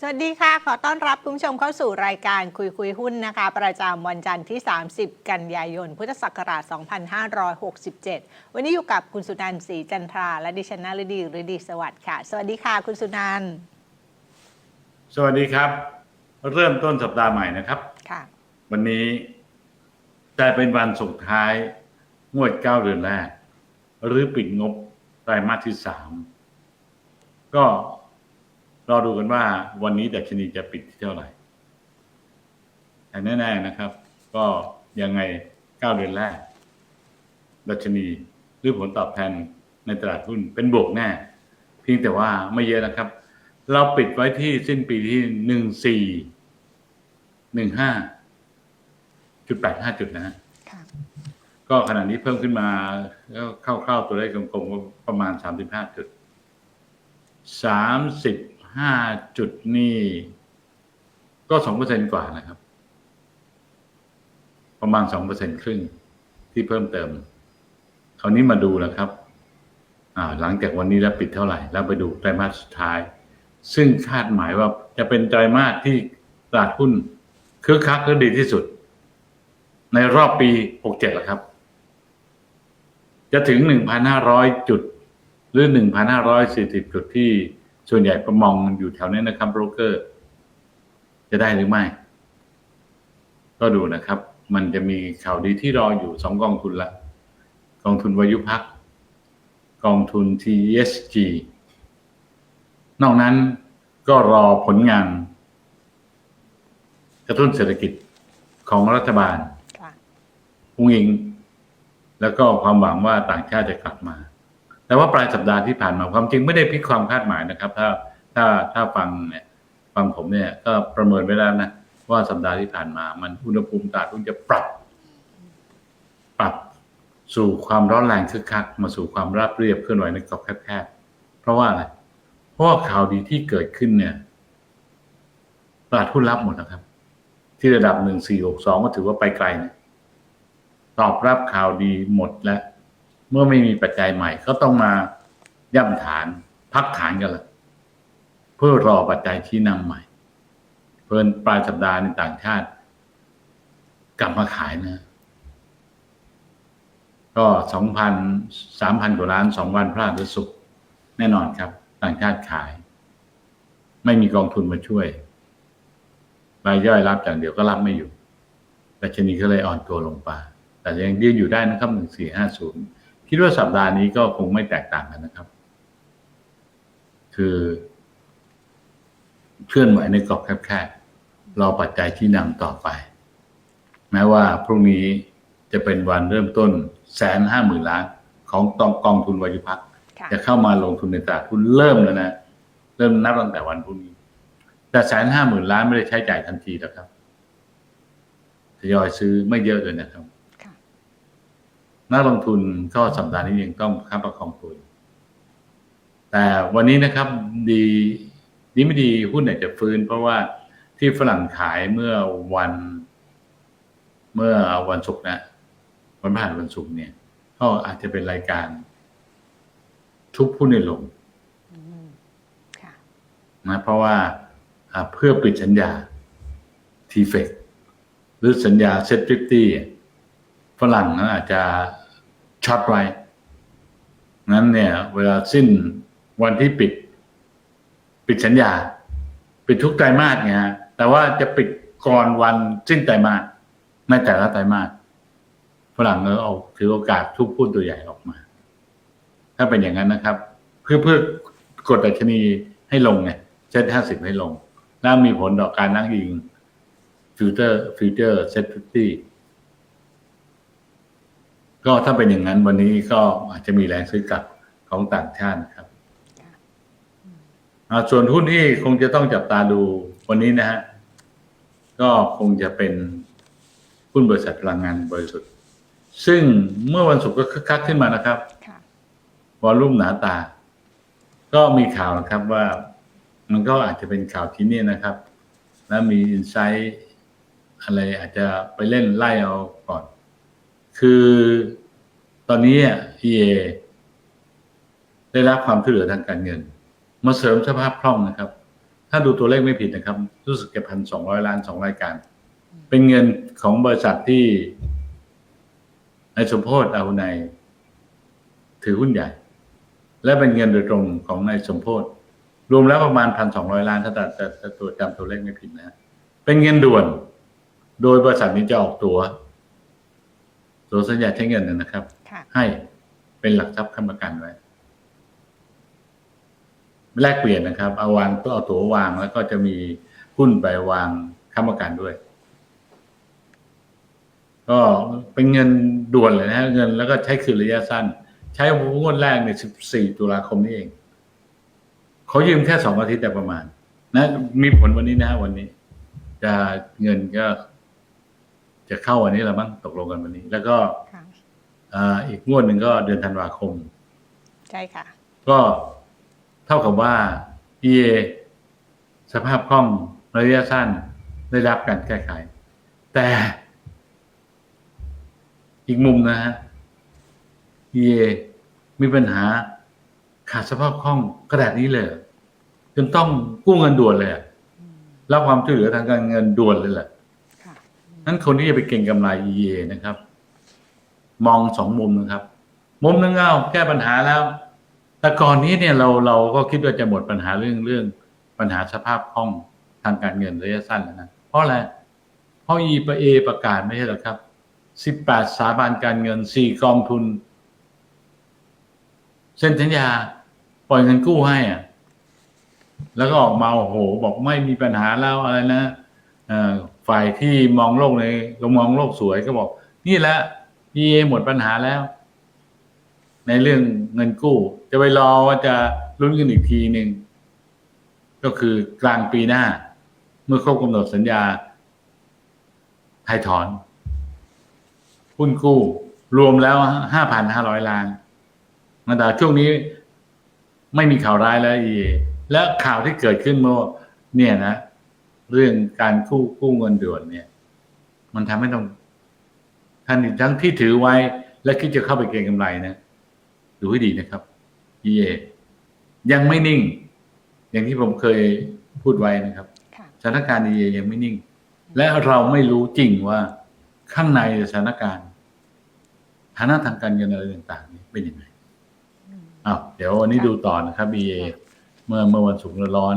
สวัสดีค่ะ ขอต้อนรับคุณผู้ชมเข้าสู่รายการคุยคุยหุ้นนะคะ ประจำวันจันทร์ที่ 30 กันยายน พุทธศักราช 2567 วันนี้อยู่กับคุณสุนันท์ศรีจันทรา และดิฉันนาฤดีฤดีสวัสดิ์ค่ะ สวัสดีค่ะ คุณสุนันท์สวัสดีครับ เริ่มต้นสัปดาห์ใหม่นะครับ ค่ะ วันนี้จะเป็นวันสุดท้ายงวดเก้าเดือนแรก หรือปิดงบไตรมาสที่สามก็ รอดูกันว่าวันนี้ดัชนีจะปิดที่เท่าไหร่แต่แน่ๆนะครับ ก็ยังไงเก้าเดือนแรก ดัชนีหรือผลตอบแทนในตลาดหุ้นเป็นบวกแน่ เพียงแต่ว่าไม่เยอะนะครับ เราปิดไว้ที่สิ้นปีที่หนึ่งสี่หนึ่งห้าจุดแปดห้าจุดนะฮะค่ะก็ขณะนี้เพิ่มขึ้นมาก็เข้าๆตัวเลขกลมๆประมาณสามสิบห้าจุดสามสิบ ห้าจุดนี่ก็สองเปอร์เซ็นกว่านะครับ ประมาณสองเปอร์เซ็นครึ่งที่เพิ่มเติม คราวนี้มาดูนะครับ หลังจากวันนี้แล้วปิดเท่าไหร่ แล้วไปดูไตรมาสสุดท้าย ซึ่งคาดหมายว่าจะเป็นไตรมาสที่ตลาดหุ้นคึกคักและดีที่สุด ในรอบปี 67แล้วครับ จะถึง 1,500 จุด หรือ 1,540 จุดที่ ส่วนใหญ่ประมองอยู่แถวนี้นะครับโบรกเกอร์ จะได้หรือไม่ ก็ดูนะครับ มันจะมีข่าวดีที่รออยู่สองกองทุนละ กองทุนวายุพัก กองทุน TSG นอกนั้นก็รอผลงาน กระตุ้นเศรษฐกิจของรัฐบาลค่ะอุ้งอิง แล้วก็ความหวังว่าต่างชาติจะกลับมา แต่ว่าปลายสัปดาห์ที่ผ่านมาความจริงไม่ได้พลิกความคาดหมายนะครับ ถ้าถ้าถ้าฟังเนี่ยฟังผมเนี่ยก็ประเมินไว้แล้วนะว่าสัปดาห์ที่ผ่านมา มันอุณหภูมิตลาดหุ้นจะปรับ ปรับสู่ความร้อนแรงคึกคักมาสู่ความราบเรียบเคลื่อนไหวในกรอบแคบๆเพราะว่าอะไรเพราะข่าวดีที่เกิดขึ้นเนี่ยตลาดหุ้นรับหมดนะครับ ที่ระดับหนึ่งสี่หกสองก็ถือว่าไปไกลนะตอบรับข่าวดีหมดแล้ว เมื่อไม่มีปัจจัยใหม่ ก็ต้องมาย่ำฐานพักฐานกันละเพื่อรอปัจจัยชี้นำใหม่ เพิ่นปลายสัปดาห์ในต่างชาติ กลับมาขายนะ ก็สองพันสามพันกว่าล้านสองวันพระฤหัสศุกร์แน่นอนครับ ต่างชาติขาย ไม่มีกองทุนมาช่วยรายย่อยรับอย่างเดียวก็รับไม่อยู่ดัชนีก็เลยอ่อนตัวลงไป แต่ยังยืนอยู่ได้นะครับหนึ่งสี่ห้าศูนย์ คิดว่าสัปดาห์นี้ก็คงไม่แตกต่างกันนะครับ คือเคลื่อนไหวในกรอบแคบๆรอปัจจัยที่นำต่อไป แม้ว่าพรุ่งนี้จะเป็นวันเริ่มต้นแสนห้าหมื่นล้านของกองกองทุนวัยพักค่ะจะเข้ามาลงทุนในตลาดหุ้นเริ่มแล้วนะ เริ่มนับตั้งแต่วันพรุ่งนี้ แต่แสนห้าหมื่นล้านไม่ได้ใช้จ่ายทันทีแล้วครับทยอยซื้อไม่เยอะเลยนะครับค่ะ นักลงทุนก็สัปดาห์นี้ยังต้องค้าประคองตัวอยู่แต่วันนี้นะครับดีดีไม่ดีหุ้นเนี่ยจะฟื้น เพราะว่าที่ฝรั่งขายเมื่อวันเมื่อวันศุกร์นะ วันพฤหัสวันศุกร์เนี่ย ก็อาจจะเป็นรายการ ทุบหุ้นในลงอืมค่ะนะเพราะว่าอ่าเพื่อปิดสัญญาทีเฟกหรือสัญญาเซตฟิฟตี้ ฝรั่งนั้นอาจจะช็อตไว้นั้นเนี่ย เวลาสิ้นวันที่ปิด ปิดสัญญา ปิดทุกไตรมาสเนี่ยฮะแต่ว่าจะปิดก่อนวันสิ้นไตรมาสในแต่ละไตรมาสฝรั่งก็เอาถือโอกาสทุบหุ้นตัวใหญ่ออกมา ถ้าเป็นอย่างนั้นนะครับ เพื่อเพื่อกดดัชนีให้ลงไงเซ็ตห้าสิบให้ลง แล้วมีผลต่อการนั่งยิงฟิวเจอร์ฟิวเจอร์เซ็ตฟิฟตี้ ก็ถ้าเป็นอย่างนั้นวันนี้ก็อาจจะมีแรงซื้อกลับของต่างชาตินะครับค่ะอ่าส่วนหุ้นที่คงจะต้องจับตาดูวันนี้นะฮะก็คงจะเป็นหุ้นบริษัทพลังงานบริสุทธิ์ ซึ่งเมื่อวันศุกร์ก็คึกคักขึ้นมานะครับค่ะวอลลุ่มหนาตา ก็มีข่าวนะครับว่ามันก็อาจจะเป็นข่าวที่นี่นะครับ แล้วมีอินไซต์อะไรอาจจะไปเล่นไล่เอาก่อน คือตอนนี้อะ EA ได้รับความช่วยเหลือทางการเงิน มาเสริมสภาพคล่องนะครับ ถ้าดูตัวเลขไม่ผิดนะครับ รู้สึกจะพันสองร้อยล้านสองรายการ เป็นเงินของบริษัทที่นายสมโพศอาหุไนยถือหุ้นใหญ่ และเป็นเงินโดยตรงของนายสมโพศรวมแล้วประมาณพันสองร้อยล้านถ้าต่แต่แต่ตัวจำตัวเลขไม่ผิดนะ เป็นเงินด่วน โดยบริษัทนี้จะออกตัว ตัวสัญญาใช้เงินนะนะครับ ค่ะ ให้เป็นหลักทรัพย์ค้ำประกันไว้แลกเปลี่ยนนะครับ เอาวางก็เอาตัววางแล้วก็จะมีหุ้นไปวางค้ำประกันด้วย ก็เป็นเงินด่วนเลยนะฮะเงินแล้วก็ใช้คืนระยะสั้น ใช้งวดแรกใน 14 ตุลาคมนี้เองเขายืมแค่สองอาทิตย์แต่ประมาณ นะ มีผลวันนี้นะฮะวันนี้ จะเงินก็ จะเข้าวันนี้แล้วมั้งตกลงกันวันนี้ แล้วก็ค่ะอ่าอีกงวดหนึ่งก็เดือนธันวาคม ใช่ค่ะ ก็เท่ากับว่า EA สภาพคล่องระยะสั้นได้รับการแก้ไข แต่อีกมุมนะฮะ EA มีปัญหาขาดสภาพคล่องกระดาษนี้เลยเหรอจนต้องกู้เงินด่วนเลยอะรับความช่วยเหลือทางการเงินด่วนเลยแหละค่ะ นั้นคนที่จะไปเก่งกำไร EA นะครับ มองสองมุมนะครับ มุมนึงเอาแก้ปัญหาแล้ว แต่ก่อนนี้เนี่ยเราเราก็คิดว่าจะหมดปัญหาเรื่องเรื่องปัญหาสภาพคล่องทางการเงินระยะสั้นแล้วนะเพราะอะไรเพราะ EPA ประกาศไม่ใช่หรอครับ18สถาบันการเงิน4กองทุนเซ็นสัญญาปล่อยเงินกู้ให้อะ แล้วก็ออกมาโอ้โห บอกไม่มีปัญหาแล้วอะไรนะอ่อ ฝ่ายที่มองโลกในมองโลกสวยก็บอก นี่แหละ EA หมดปัญหาแล้ว ในเรื่องเงินกู้ จะไปรอว่าจะลุ้นกันอีกทีหนึ่งก็คือกลางปีหน้า เมื่อครบกำหนดสัญญาไทยถอนหุ้นกู้รวมแล้วห้าพันห้าร้อยล้านมาแต่ช่วงนี้ไม่มีข่าวร้ายแล้ว EA และข่าวที่เกิดขึ้นเมื่อเนี่ยนะ เรื่องการกู้กู้เงินด่วนเนี่ย มันทำให้ต้องท่านทั้งที่ถือไว้ และคิดจะเข้าไปเก็งกำไรนะดูให้ดีนะครับ EA ยังไม่นิ่ง อย่างที่ผมเคยพูดไว้นะครับค่ะสถานการณ์ EA ยังไม่นิ่ง และเราไม่รู้จริงว่าข้างในสถานการณ์ฐานะทางการเงินอะไรต่างๆ นี่เป็นยังไงอ้าวเดี๋ยววันนี้ดูต่อนะครับ EA เมื่อเมื่อวันศุกร์ร้อน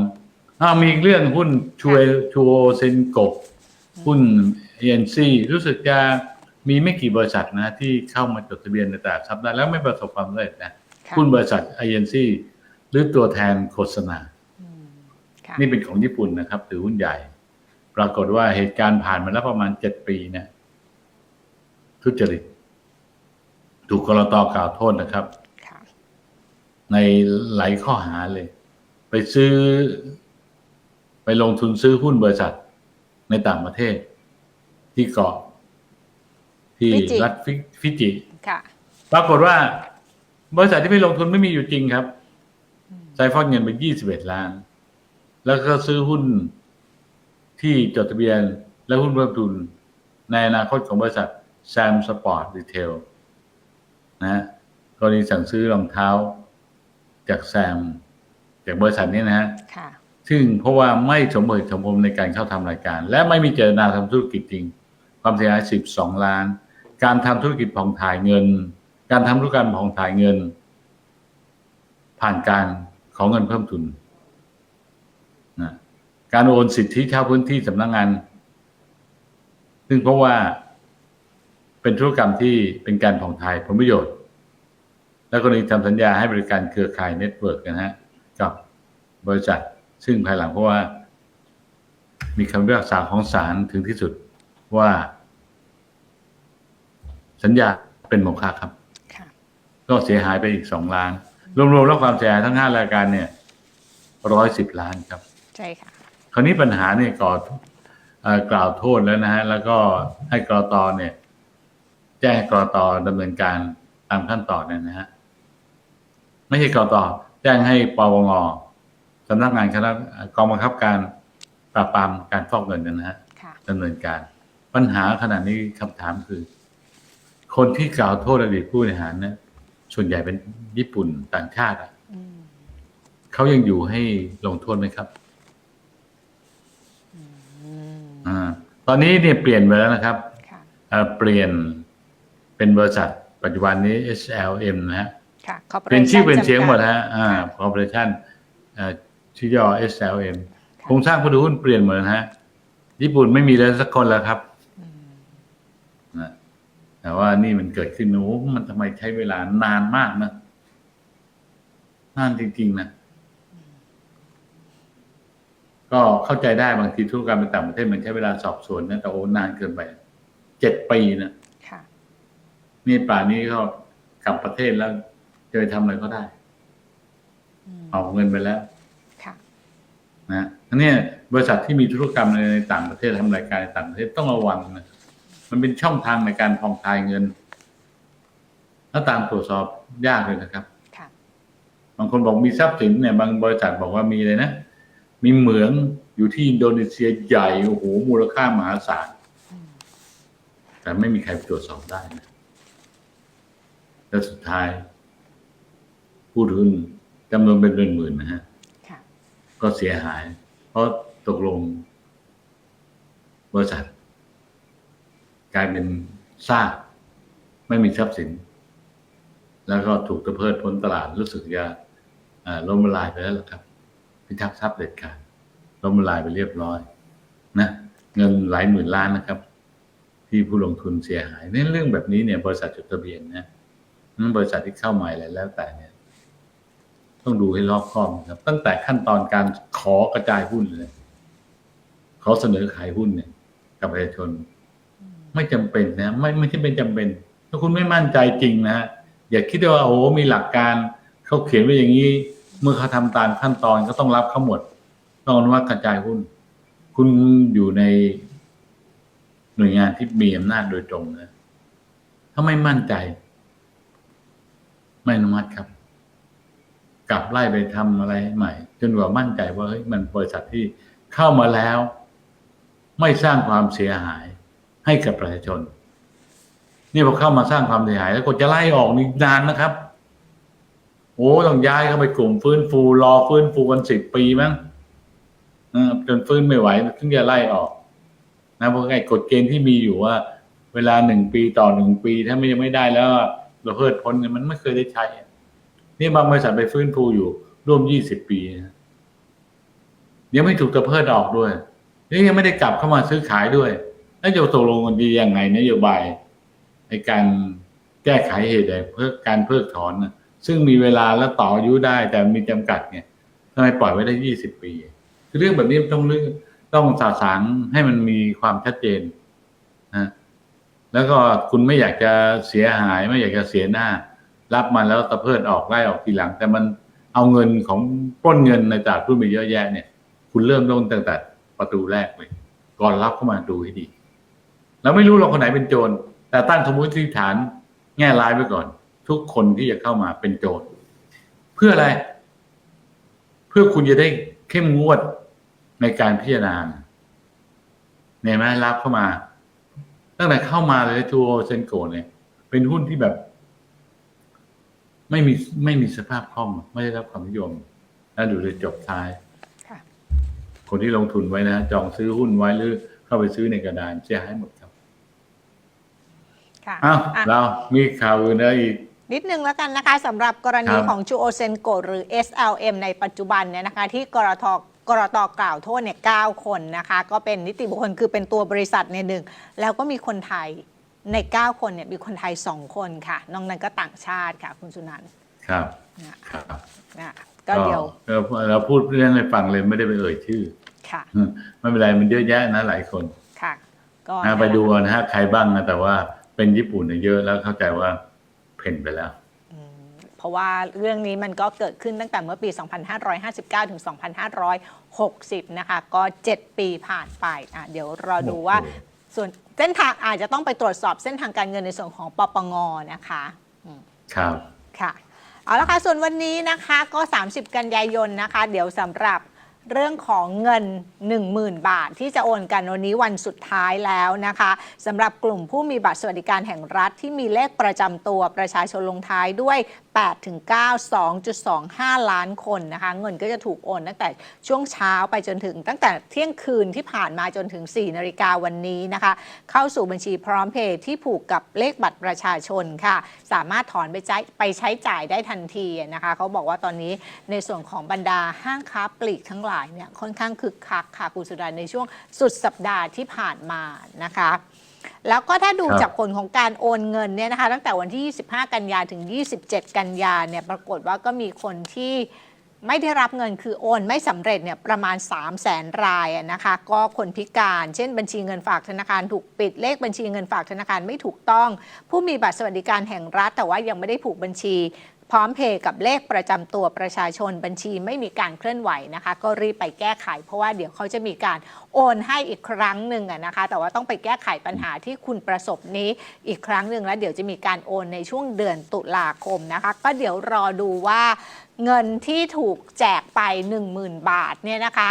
อ้าวมีอีกเรื่องหุ้นช่วยชัวเซนกบหุ้น ANC รู้สึกจะมีไม่กี่บริษัทนะ ที่เข้ามาจดทะเบียนในตลาดทรัพย์ได้แล้วไม่ประสบความสำเร็จนะค่ะหุ้นบริษัท ANC หรือตัวแทนโฆษณาอืมค่ะนี่เป็นของญี่ปุ่นนะครับถือหุ้นใหญ่ ปรากฏว่าเหตุการณ์ผ่านมาแล้วประมาณเจ็ดปีนะทุจริต ถูกกรตกล่าวโทษนะครับค่ะในหลายข้อหาเลย ไปซื้อ ไปลงทุนซื้อหุ้นบริษัทในต่างประเทศ ที่เกาะ ที่ฟิจิรัฐฟิฟิจิค่ะปรากฏว่า บริษัทที่ไปลงทุนไม่มีอยู่จริงครับใช้ฟอกเงินไปยี่สิบเอ็ดล้าน แล้วก็ซื้อหุ้นที่จดทะเบียนและหุ้นเพิ่มทุน ในอนาคตของบริษัทแซมสปอร์ตรีเทลนะกรณีสั่งซื้อรองเท้าจากแซมจากบริษัทนี้นะฮะค่ะ ซึ่งเพราะว่าไม่สมเหตุสมผลในการเข้าทำรายการ และไม่มีเจตนาทำธุรกิจจริง ความเสียหาย12 ล้าน การทำธุรกิจผ่องถ่ายเงิน การทำธุรกรรมผ่องถ่ายเงิน ผ่านการของเงินเพิ่มทุนนะการโอนสิทธิเช่าพื้นที่สำนักงาน ซึ่งเพราะว่าเป็นธุรกรรมที่เป็นการผ่องถ่ายผลประโยชน์ แล้วก็นี้ทำสัญญาให้บริการเครือข่ายเน็ตเวิร์กนะฮะกับบริษัท ซึ่งภายหลังเพราะว่า มีคำพิพากษาของศาลถึงที่สุดว่า สัญญาเป็นโมฆะครับค่ะก็เสียหายไปอีกสองล้าน รวมๆแล้วความเสียหายทั้งห้ารายการเนี่ยร้อยสิบล้านครับ ใช่ค่ะ คราวนี้ปัญหาเนี่ยก่อเอ่อกล่าวโทษแล้วนะฮะ แล้วก็ให้กรตเนี่ย แจ้งให้กรตดำเนินการตามขั้นตอนเนี่ยนะฮะ ไม่ใช่กรตแจ้งให้ปวง สำนักงานคณะกองบังคับการปราบปรามการฟอกเงินเนยนะฮะค่ะดำเนินการ ปัญหาขณะนี้คำถามคือ คนที่กล่าวโทษอดีตผู้บริหารเนี่ยส่วนใหญ่เป็นญี่ปุ่นต่างชาติอะอืมเขายังอยู่ให้ลงโทษไหมครับอ่า ตอนนี้เนี่ยเปลี่ยนไปแล้วนะครับค่ะเอ่อเปลี่ยนเป็นบริษัทปัจจุบันนี้ SLM นะฮะค่ะเปลี่ยนชื่อ Corporation เป็นเสียงหมดจำกัฮะอ่าค่ะ corporation เอ่อ ชื่อย่อ SLM ค่ะโครงสร้างผู้ถือหุ้นเปลี่ยนหมดนะฮะ ญี่ปุ่นไม่มีเลยสักคนแล้วครับอืมนะแต่ว่านี่มันเกิดขึ้นโอ้มันทำไมใช้เวลานานมากนะนานจริง ๆ นะ ก็เข้าใจได้บางทีธุรกรรมในต่างประเทศมันใช้เวลาสอบสวนนะแต่โอ้นานเกินไปเจ็ดปีนะค่ะนี่ป่านนี้ก็กลับประเทศแล้วจะไปทำอะไรก็ได้อืมเอาเงินไปแล้วค่ะ นะอันเนี้ยบริษัทที่มีธุรกรรมในต่างประเทศทำรายการในต่างประเทศต้องระวังนะมันเป็นช่องทางในการพองทายเงินถ้าตามตรวจสอบยากเลยนะครับค่ะบางคนบอกมีทรัพย์สินเนี่ย บางบริษัทบอกว่ามีเลยนะ มีเหมืองอยู่ที่อินโดนีเซียใหญ่โอ้โหมูลค่ามหาศาลอืมแต่ไม่มีใครตรวจสอบได้นะแล้วสุดท้ายผู้ถือหุ้นจำนวนเป็นหมื่นๆนะฮะค่ะ ก็เสียหาย เพราะตกลง บริษัท กลายเป็นซากไม่มีทรัพย์สิน แล้วก็ถูกตะเพิดพ้นตลาดรู้สึกจะอ่าล้มละลายไปแล้วล่ะครับ พิทักษ์ทรัพย์เด็ดขาดล้มละลายไปเรียบร้อย นะเงินหลายหมื่นล้านนะครับ ที่ผู้ลงทุนเสียหายในเรื่องแบบนี้เนี่ย บริษัทจดทะเบียนนะนั้นบริษัทที่เข้าใหม่อะไรแล้วแต่เนี่ย ต้องดูให้รอบคอบนะครับ ตั้งแต่ขั้นตอนการขอกระจายหุ้นเลย ขอเสนอขายหุ้นเนี่ย กับประชาชน ไม่จำเป็นนะ ไม่ไม่ใช่เป็นจำเป็น ถ้าคุณไม่มั่นใจจริงนะอย่าคิดว่าโอ้มีหลักการเขาเขียนไว้อย่างนี้ เมื่อเขาทำตามขั้นตอนก็ต้องรับเขาหมด ต้องอนุมัติกระจายหุ้น คุณอยู่ในหน่วยงานที่มีอำนาจโดยตรงนะ ถ้าไม่มั่นใจ ไม่อนุมัติครับ กลับไล่ไปทำอะไรใหม่ จนกว่ามั่นใจว่าเฮ้ยมันบริษัทที่เข้ามาแล้ว ไม่สร้างความเสียหายให้กับประชาชน นี่พอเข้ามาสร้างความเสียหาย แล้วก็จะไล่ออกนี่นานนะครับ โอ้ต้องย้ายเข้าไปกลุ่มฟื้นฟูรอฟื้นฟูกันสิบปีมั้งจนฟื้นไม่ไหวถึงจะไล่ออกนะเพราะไอ้กฎเกณฑ์ที่มีอยู่ว่า เวลาหนึ่งปีต่อหนึ่งปี ถ้าไม่ยังไม่ได้แล้วเราเพิดพ้นเนี่ยมันไม่เคยได้ใช้ นี่บางบริษัทไปฟื้นฟูอยู่ร่วมยี่สิบปีนะยังไม่ถูกตะเพิดออกด้วยนี่ยังไม่ได้กลับเข้ามาซื้อขายด้วยแล้วจะตกลงกันดียังไงนโยบายในการแก้ไขเหตุใดเพื่อการเพิกถอนซึ่งมีเวลาและต่ออายุได้ แต่มีจำกัดไงทำไมปล่อยไว้ได้ยี่สิบปี คือเรื่องแบบนี้ต้องเรื่องต้องสาสางให้มันมีความชัดเจนนะแล้วก็คุณไม่อยากจะเสียหายไม่อยากจะเสียหน้า รับมาแล้วตะเพิดออกไล่ออกทีหลัง แต่มันเอาเงินของปล้นเงินในตลาดหุ้นไปเยอะแยะเนี่ย คุณเริ่มต้นตั้งแต่ประตูแรกเลย ก่อนรับเข้ามาดูให้ดี เราไม่รู้เราคนไหนเป็นโจร แต่ตั้งสมมติฐานแง่ร้ายไว้ก่อน ทุกคนที่จะเข้ามาเป็นโจร เพื่ออะไร เพื่อคุณจะได้เข้มงวดในการพิจารณาเนี่ยไหมรับเข้ามา ตั้งแต่เข้ามาเลยทัวเซนโกเนี่ยเป็นหุ้นที่แบบ ไม่มีไม่มีสภาพคล่องไม่ได้รับความนิยมแล้วดูเลยจบท้ายค่ะคนที่ลงทุนไว้นะ จองซื้อหุ้นไว้หรือเข้าไปซื้อในกระดานเสียหายหมดครับค่ะอ้าวอะเรามีข่าวอื่นอะไรอีกนิดนึงแล้วกันนะคะสำหรับกรณีครับของจูโอเซนโกหรือ SLM ในปัจจุบันเนี่ยนะคะที่กรทกรตกล่าวโทษเนี่ย9คนนะคะ ก็เป็นนิติบุคคลคือเป็นตัวบริษัทเนี่ยหนึ่งแล้วก็มีคนไทย ใน 9 คนเนี่ยมีคนไทย 2 คนค่ะนอกนั้นก็ต่างชาติค่ะ คุณสุนันท์ครับนะครับนะก็เดี๋ยวก็เราพูดเรื่องให้ฟังเลยไม่ได้ไปเอ่ยชื่อ ค่ะ ไม่เป็นไรมันเยอะแยะนะหลายคนค่ะ ก็นะไปดูนะฮะใครบ้างนะแต่ว่าเป็นญี่ปุ่นเนี่ยเยอะแล้วเข้าใจว่าเพ่นไปแล้วอืมเพราะว่าเรื่องนี้มันก็เกิดขึ้นตั้งแต่เมื่อปี 2559 ถึง 2560 นะคะ ก็ 7 ปีผ่านไป อะ เดี๋ยวรอดูว่าโอ้โหส่วน เส้นทางอาจจะต้องไปตรวจสอบเส้นทางการเงินในส่วนของปปงนะคะอืมครับค่ะเอาละค่ะส่วนวันนี้นะคะก็ 30 กันยายนนะคะ เดี๋ยวสำหรับเรื่องของเงิน 10,000 บาท ที่จะโอนกันวันนี้วันสุดท้ายแล้วนะคะสำหรับกลุ่มผู้มีบัตรสวัสดิการแห่งรัฐที่มีเลขประจำตัวประชาชนลงท้ายด้วย8ถึง9 2.25 ล้านคนนะคะเงินก็จะถูกโอนตั้งแต่ช่วงเช้าไปจนถึงตั้งแต่เที่ยงคืนที่ผ่านมาจนถึง 4 นาฬิกาวันนี้นะคะ เข้าสู่บัญชีพร้อมเพย์ที่ผูกกับเลขบัตรประชาชนค่ะ สามารถถอนไปใช้ไปใช้จ่ายได้ทันทีนะคะเขาบอกว่าตอนนี้ในส่วนของบรรดาห้างค้าปลีกทั้งหลายเนี่ยค่อนข้างคึกคักค่ะคุณสุดาในช่วงสุดสัปดาห์ที่ผ่านมานะคะ แล้วก็ถ้าดูครับจากผลของการโอนเงินเนี่ยนะคะ ตั้งแต่วันที่ 25 กันยาถึง 27 กันยาเนี่ยปรากฏว่าก็มีคนที่ไม่ได้รับเงินคือโอนไม่สำเร็จเนี่ยประมาณ 3 0 0แสนรายอะนะคะ ก็คนพิการ เช่นบัญชีเงินฝากธนาคารถูกปิดเลขบัญชีเงินฝากธนาคารไม่ถูกต้อง ผู้มีบัตรสวัสดิการแห่งรัฐ แต่ว่ายังไม่ได้ผูกบัญชี พร้อมเพย์กับเลขประจำตัวประชาชนบัญชีไม่มีการเคลื่อนไหวนะคะ ก็รีบไปแก้ไข เพราะว่าเดี๋ยวเขาจะมีการโอนให้อีกครั้งหนึ่งนะคะ แต่ว่าต้องไปแก้ไขปัญหาที่คุณประสบนี้อีกครั้งหนึ่งแล้วเดี๋ยวจะมีการโอนในช่วงเดือนตุลาคมนะคะ ก็เดี๋ยวรอดูว่าเงินที่ถูกแจกไป 10,000 บาทเนี่ยนะคะ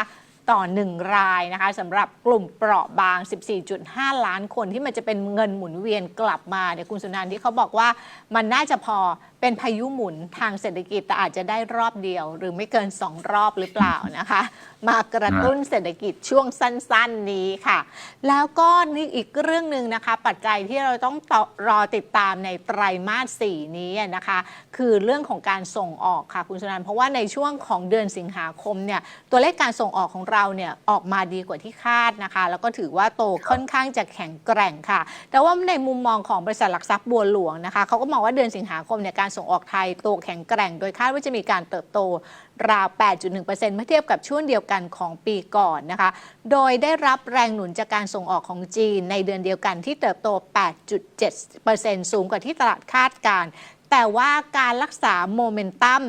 ต่อ 1 รายนะคะสำหรับกลุ่มเปราะบาง 14.5 ล้านคนที่มันจะเป็นเงินหมุนเวียนกลับมาเนี่ยคุณสุนันท์ที่เขาบอกว่ามันน่าจะพอ เป็นพายุหมุนทางเศรษฐกิจแต่อาจจะได้รอบเดียว หรือไม่เกิน 2 รอบหรือเปล่านะคะ มากระตุ้นเศรษฐกิจช่วงสั้นๆนี้ค่ะ แล้วก็นี่อีกเรื่องหนึ่งนะคะ ปัจจัยที่เราต้องรอติดตามในไตรมาส 4 นี้นะคะ คือเรื่องของการส่งออกค่ะคุณสนันเพราะว่าในช่วงของเดือนสิงหาคมเนี่ยตัวเลขการส่งออกของเราเนี่ยออกมาดีกว่าที่คาดนะคะ แล้วก็ถือว่าโตค่อนข้างจะแข็งแกร่งค่ะ แต่ว่าในมุมมองของบริษัทหลักทรัพย์บัวหลวงนะคะเขาก็มองว่าเดือนสิงหาคมเนี่ยการส่งออกไทยโตแข็งแกร่ง โดยคาดว่าจะมีการเติบโตราว 8.1%เมื่อเทียบกับช่วงเดียวกันของปีก่อนนะคะ โดยได้รับแรงหนุนจากการส่งออกของจีน ในเดือนเดียวกันที่เติบโต 8.7%สูงกว่าที่ตลาดคาดการณ์แต่ว่าการรักษาโมเมนตัม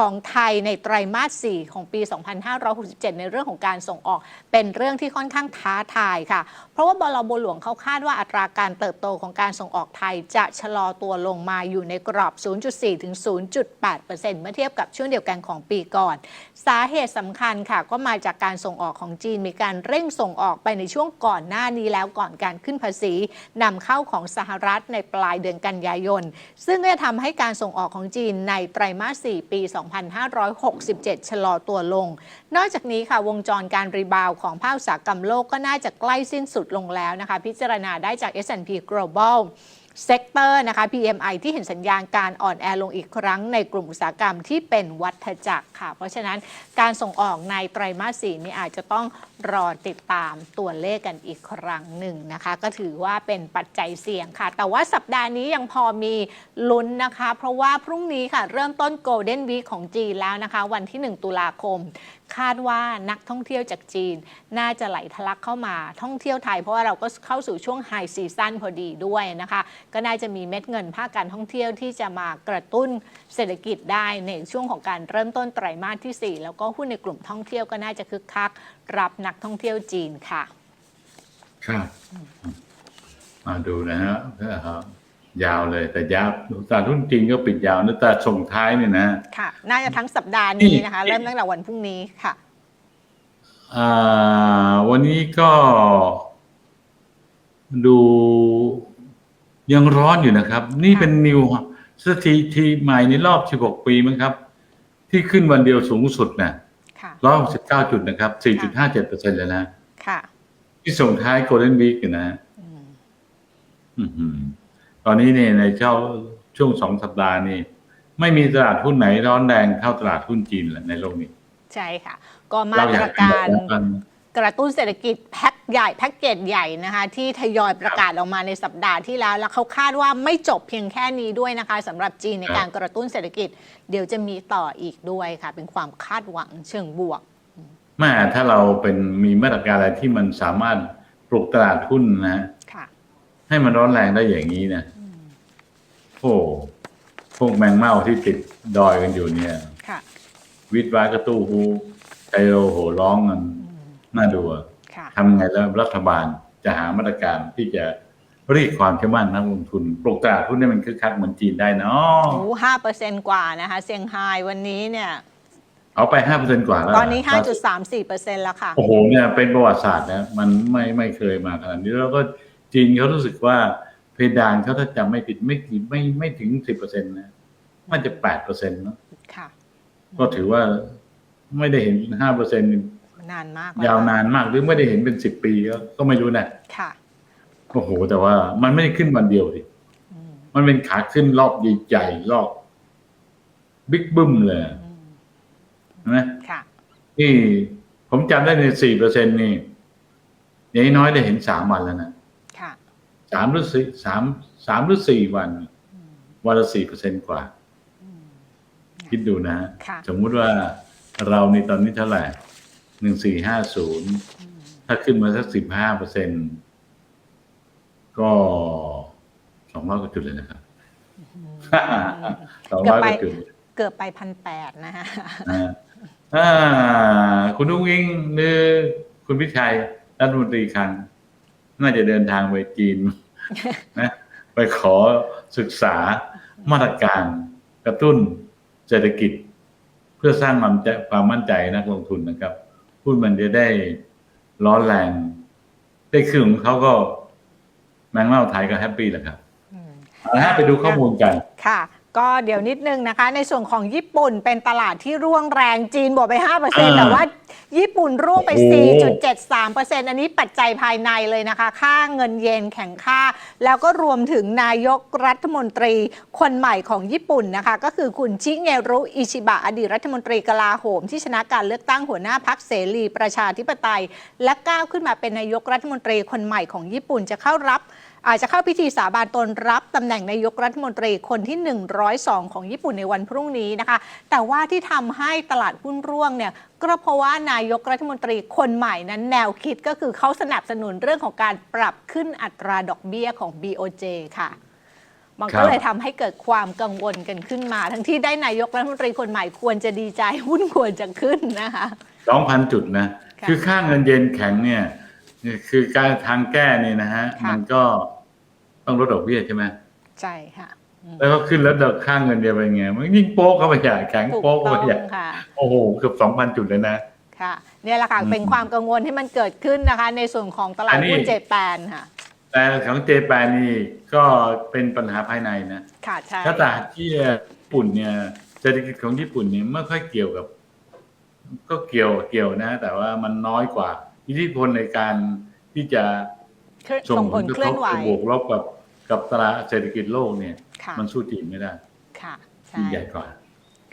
ของไทยในไตรมาส 4 ของปี 2567 ในเรื่องของการส่งออกเป็นเรื่องที่ค่อนข้างท้าทายค่ะเราะว่าบลบัวหลวงเขาคาดว่าอัตราการเติบโตของการส่งออกไทยจะชะลอตัวลงมาอยู่ในกรอบ 0.4 ถึง 0.8 เมื่อเทียบกับช่วงเดียวกันของปีก่อน สาเหตุสำคัญค่ะ ก็มาจากการส่งออกของจีนมีการเร่งส่งออกไปในช่วงก่อนหน้านี้แล้วก่อนการขึ้นภาษีนำเข้าของสหรัฐในปลายเดือนกันยายน ซึ่งก็จะทำให้การส่งออกของจีนในไตรมาส 4 ปี 2567 ชะลอตัวลง นอกจากนี้ค่ะวงจรการรีบาวของภาคอุตสาหกรรมโลกก็น่าจะใกล้สิ้นสุดลงแล้วนะคะ พิจารณาได้จาก S&P Global เซกเตอร์นะคะ PMI ที่เห็นสัญญาณการอ่อนแอลงอีกครั้งในกลุ่มอุตสาหกรรมที่เป็นวัฏจักรค่ะ เพราะฉะนั้นการส่งออกในไตรมาสสี่นี้อาจจะต้องรอติดตามตัวเลขกันอีกครั้งหนึ่งนะคะ ก็ถือว่าเป็นปัจจัยเสี่ยงค่ะ แต่ว่าสัปดาห์นี้ยังพอมีลุ้นนะคะ เพราะว่าพรุ่งนี้ค่ะ เริ่มต้น Golden Week ของจีนแล้วนะคะ วันที่ 1 ตุลาคม คาดว่านักท่องเที่ยวจากจีน น่าจะไหลทะลักเข้ามาท่องเที่ยวไทย เพราะว่าเราก็เข้าสู่ช่วงไฮซีซั่นพอดีด้วยนะคะ ก็น่าจะมีเม็ดเงินภาคการท่องเที่ยวที่จะมากระตุ้นเศรษฐกิจได้ในช่วงของการเริ่มต้นไตรมาสที่ 4 แล้วก็หุ้นในกลุ่มท่องเที่ยวก็น่าจะคึกคัก รับนักท่องเที่ยวจีนค่ะ ครับมาดูนะฮะครับ ยาวเลยแต่ยาวตลาดหุ้นจีนก็ปิดยาวนะแต่ส่งท้ายเนี่ยนะค่ะ น่าจะทั้งสัปดาห์นี้นะคะ เริ่มตั้งแต่วันพรุ่งนี้ค่ะอ่าวันนี้ก็ ดูยังร้อนอยู่นะครับ นี่เป็นนิวสถิติใหม่ในรอบ 16 ปีมั้งครับ ที่ขึ้นวันเดียวสูงสุดนะค่ะ169จุดนะครับ4.57เปอร์เซ็นต์เลยนะค่ะที่ส่งท้ายโกลเด้นวีกนะอืมอื้อหือ ตอนนี้เนี่ยในเจ้าช่วงสองสัปดาห์นี่ไม่มีตลาดหุ้นไหนร้อนแรงเท่าตลาดหุ้นจีนแหละในโลกนี้ ใช่ค่ะ ก็มาเราอตยารกการบอกว่ากระตุ้นเศรษฐกิจแพ็คใหญ่แพ็กเกจใหญ่นะคะที่ทยอยประกาศออกมาในสัปดาห์ที่แล้ว แล้วเขาคาดว่าไม่จบเพียงแค่นี้ด้วยนะคะสำหรับจีนในการกระตุ้นเศรษฐกิจ เดี๋ยวจะมีต่ออีกด้วยค่ะ เป็นความคาดหวังเชิงบวกแม่ถ้าเราเป็นมีมาตรการอะไรที่มันสามารถปลุกตลาดหุ้นนะค่ะ ให้มันร้อนแรงได้อย่างนี้นะโอ้พวกแมงเม่าที่ติดดอยกันอยู่เนี่ย ค่ะ วิทย์วากระตู้ฮูไทโรโหร้องกันน่าดูอะค่ะทำยังไงแล้วรัฐบาลจะหามาตรการที่จะเรียกความเชื่อมั่นนักลงทุน ปลุกตลาดหุ้นให้มันคึกคักเหมือนจีนได้เนาะโอ้ห้าเปอร์เซ็นต์กว่านะคะเซี่ยงไฮ้วันนี้เนี่ย เอาไปห้าเปอร์เซ็นกว่าแล้วตอนนี้5.34เปอร์เซ็นต์แล้วค่ะ โอ้โหเนี่ยเป็นประวัติศาสตร์นะ มันไม่ไม่เคยมาขนาดนี้แล้วก็ จีนเขารู้สึกว่าเพดานเขาถ้าจำไม่ผิดไม่กี่ไม่ไม่ถึงสิบเปอร์เซ็นต์นะมันจะแปดเปอร์เซ็นต์เนาะค่ะ ก็ถือว่าไม่ได้เห็นห้าเปอร์เซ็นต์นานมาก ยาวนานมากหรือไม่ได้เห็นเป็นสิบปีก็ก็ไม่รู้นะค่ะโอ้โห แต่ว่ามันไม่ได้ขึ้นวันเดียวดิอืมมันเป็นขาขึ้นรอบใหญ่ๆรอบบิ๊กบึ้มเลยอืมนะค่ะนี่ผมจำได้ในสี่เปอร์เซ็นนี่อย่างน้อยได้เห็นสามวันแล้วนะค่ะ สามหรือสี่สามสามหรือสี่วันอืมวันละสี่เปอร์เซ็นกว่าอืมคิดดูนะ ค่ะ สมมุติว่าเราในตอนนี้เท่าไหร่หนึ่งสี่ห้าศูนย์อืมถ้าขึ้นมาสักสิบห้าเปอร์เซ็นก็สองร้อยกว่าจุดเลยนะครับสองร้อยกว่าจุด เกือบไปพันแปดนะฮะนะฮะอ่าคุณนุ้งอิงหรือคุณพิชัยรัฐมนตรีคลัง น่าจะเดินทางไปจีน นะไปขอศึกษามาตรการกระตุ้นเศรษฐกิจ เพื่อสร้างความใจความมั่นใจนักลงทุนนะครับหุ้นมันจะได้ร้อนแรง ได้ขึ้นของเขาก็แมงเม่าไทยก็แฮปปี้แหละครับอืมเอาละฮะไปดูข้อมูลกันค่ะ ก็เดี๋ยวนิดนึงนะคะ ในส่วนของญี่ปุ่นเป็นตลาดที่ร่วงแรงจีนบวกไป 5%แต่ว่าญี่ปุ่นร่วงไปโอ้โห4.73%อันนี้ปัจจัยภายในเลยนะคะ ค่าเงินเยนแข็งค่า แล้วก็รวมถึงนายกรัฐมนตรีคนใหม่ของญี่ปุ่นนะคะ ก็คือคุณชิเงรุอิชิบะอดีตรัฐมนตรีกลาโหม ที่ชนะการเลือกตั้งหัวหน้าพักเสรีประชาธิปไตย และก้าวขึ้นมาเป็นนายกรัฐมนตรีคนใหม่ของญี่ปุ่นจะเข้ารับ อาจจะเข้าพิธีสาบานตนรับตำแหน่งนายกรัฐมนตรีคนที่ 102 ของญี่ปุ่นในวันพรุ่งนี้นะคะ แต่ว่าที่ทำให้ตลาดหุ้นร่วงเนี่ยก็เพราะว่านายกรัฐมนตรีคนใหม่นั้นแนวคิดก็คือเขาสนับสนุนเรื่องของการปรับขึ้นอัตราดอกเบี้ยของ BOJ ค่ะมันครัก็บเลยทำให้เกิดความกังวลกันขึ้นมา ทั้งที่ได้นายกรัฐมนตรีคนใหม่ควรจะดีใจหุ้นควรจะขึ้นนะคะสองพันจุดนะค่ะคือค่าเงินเยนแข็งเนี่ย คือการทางแก้เนี่ยนะฮะ ค่ะ มันก็ต้องลดดอกเบี้ยใช่ไหมใช่ค่ะอืมแล้วก็ขึ้นแล้วดอกค่าเงินเดียวเป็นไง มันยิ่งโป๊กเข้าไปใหญ่แข็งถูกโป๊กเข้าต้ไปองใหญ่ค่ะ โอ้โหเกือบสองพันจุดเลยนะ ค่ะเนี่ยแหละค่ะอืมเป็นความกังวลที่มันเกิดขึ้นนะคะ ในส่วนของตลาดอันนี้ หุ้นเจแปนค่ะ แต่ของเจแปนนี่ก็เป็นปัญหาภายในนะ ค่ะใช่ถ้าตลาดที่ญี่ปุ่นเนี่ยเศรษฐกิจของญี่ปุ่นเนี่ยไม่ค่อยเกี่ยวกับ ก็เกี่ยวเกี่ยวนะ แต่ว่ามันน้อยกว่า อิทธิพลในการที่จะส่งผลกระเคลื่อนไหวบวกลบกับกับตลาดเศรษฐกิจโลกเนี่ยค่ะมันสู้จีนไม่ได้ค่ะใช่จีนใหญ่กว่า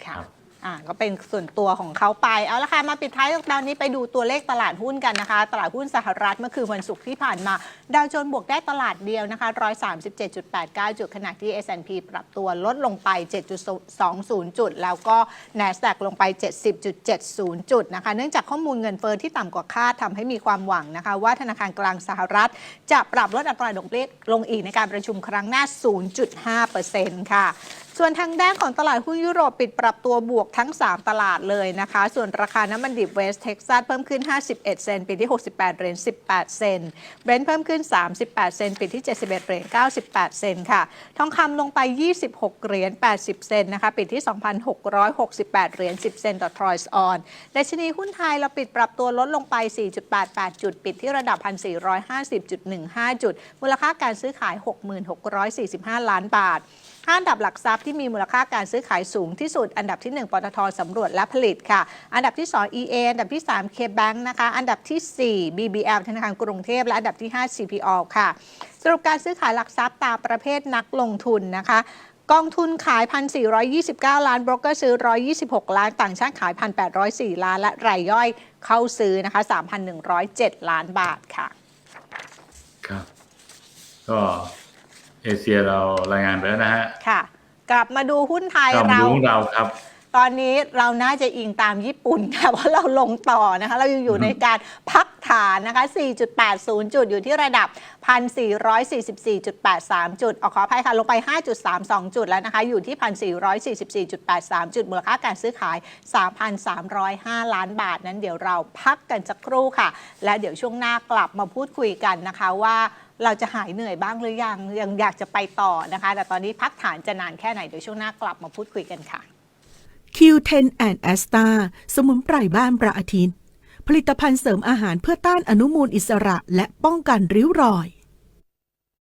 ค่ะครับ อ่าก็เป็นส่วนตัวของเขาไป เอาละค่ะมาปิดท้ายตอนนี้ไปดูตัวเลขตลาดหุ้นกันนะคะ ตลาดหุ้นสหรัฐเมื่อคืนวันศุกร์ที่ผ่านมา ดาวโจนส์บวกได้ตลาดเดียวนะคะ 137.89 จุดขณะที่ S&P ปรับตัวลดลงไป 7.20 จุด แล้วก็ NASDAQ ลงไป 70.70 จุดนะคะ เนื่องจากข้อมูลเงินเฟ้อที่ต่ำกว่าคาดทำให้มีความหวังนะคะ ว่าธนาคารกลางสหรัฐ จะปรับลดอัตราดอกเบี้ยลงอีกในการประชุมครั้งหน้า 0.5%ค่ะ ส่วนทางด้านของตลาดหุ้นยุโรปปิดปรับตัวบวกทั้ง 3 ตลาดเลยนะคะ ส่วนราคาน้ำมันดิบเวสเท็กซัสเพิ่มขึ้น 51 เซนต์ปิดที่ 68 เหรียญ 18 เซนต์เบรนท์เพิ่มขึ้น 38 เซนต์ปิดที่ 71 เหรียญ 98 เซนต์ค่ะ ทองคำลงไป 26 เหรียญ 80 เซนต์นะคะปิดที่ 2,668 เหรียญ 10 เซนต์ต่อทรอยส์ออนดัชนีหุ้นไทยเราปิดปรับตัวลดลงไป 4.88 จุด ปิดที่ระดับ 1,450.15 จุด มูลค่าการซื้อขาย 6,645 ล้านบาท ห้าอันดับหลักทรัพย์ที่มีมูลค่าการซื้อขายสูงที่สุด อันดับที่ 1ปตทสำรวจและผลิตค่ะ อันดับที่ 2 EA อันดับที่ 3 KBank นะคะ อันดับที่ 4 BBL ธนาคารกรุงเทพ และอันดับที่ 5 CPO ค่ะ สรุปการซื้อขายหลักทรัพย์ตามประเภทนักลงทุนนะคะกองทุนขาย 1,429 ล้านบรกเกอร์ซื้อ 126 ล้าน ต่างชาติขาย 1,804 ล้าน และรายย่อยเข้าซื้อนะคะ 3,107 ล้านบาทค่ะ ครับ ก็ เอเชียเรารายงานไปแล้วนะฮะค่ะ กลับมาดูหุ้นไทยก็มาเรา ดูของเราครับ ตอนนี้เราน่าจะอิงตามญี่ปุ่นค่ะ เพราะเราลงต่อนะคะ เรายังอยู่ในการพักฐานนะคะ 4.80 จุดอยู่ที่ระดับ 1,444.83 จุดออกขออภัยค่ะ ลงไป 5.32 จุดแล้วนะคะ อยู่ที่ 1,444.83 จุด มูลค่าการซื้อขาย 3,305 ล้านบาทนั้นเดี๋ยวเราพักกันสักครู่ค่ะ และเดี๋ยวช่วงหน้ากลับมาพูดคุยกันนะคะว่า เราจะหายเหนื่อยบ้างหรือยังยังอยากจะไปต่อนะคะ แต่ตอนนี้พักฐานจะนานแค่ไหนเดี๋ยวช่วงหน้ากลับมาพูดคุยกันค่ะ Q10 and a s t a สมุนไพรบ้านประอาทิตย์ ผลิตภัณฑ์เสริมอาหารเพื่อต้านอนุมูลอิสระและป้องกันริ้วรอย